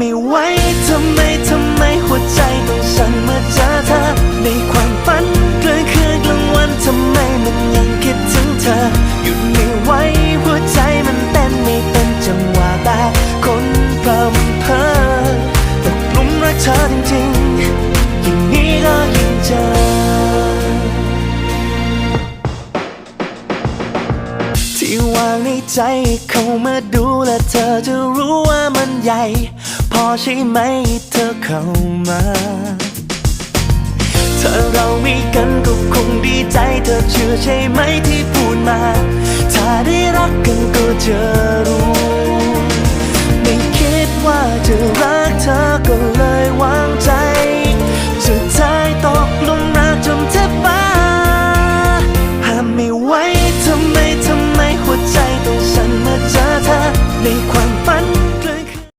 ไม่ไหวทำไมทำไมหัวใจต้องสั่นเมื่อเจอเธอในความฝันกลางคืนกลางวันทำไมมันยังคิดถึงเธอหยุดไม่ไหวหัวใจมันเต้นไม่เป็นจังหวะแต่คนพรำเพ้อตกหลุมรักเธอจริงๆอย่งนี้ก็ยิ่งเจอที่วางในใจเขามาดูและเธอจะรู้ว่ามันใหญ่ พอใช่ไหมเธอเข้ามา ถ้าเรามีกันก็คงดีใจเธอเชื่อใช่ไหมที่พูดมา ถ้าได้รักกันก็จะรู้ ไม่คิดว่าจะรักเธอก็เลยวางใจ สุดท้ายตกลงรักจนแทบบ้าห้ามไม่ไหวทำไมทำไมหัวใจต้องสั่นเมื่อเจอเธอในความฝัน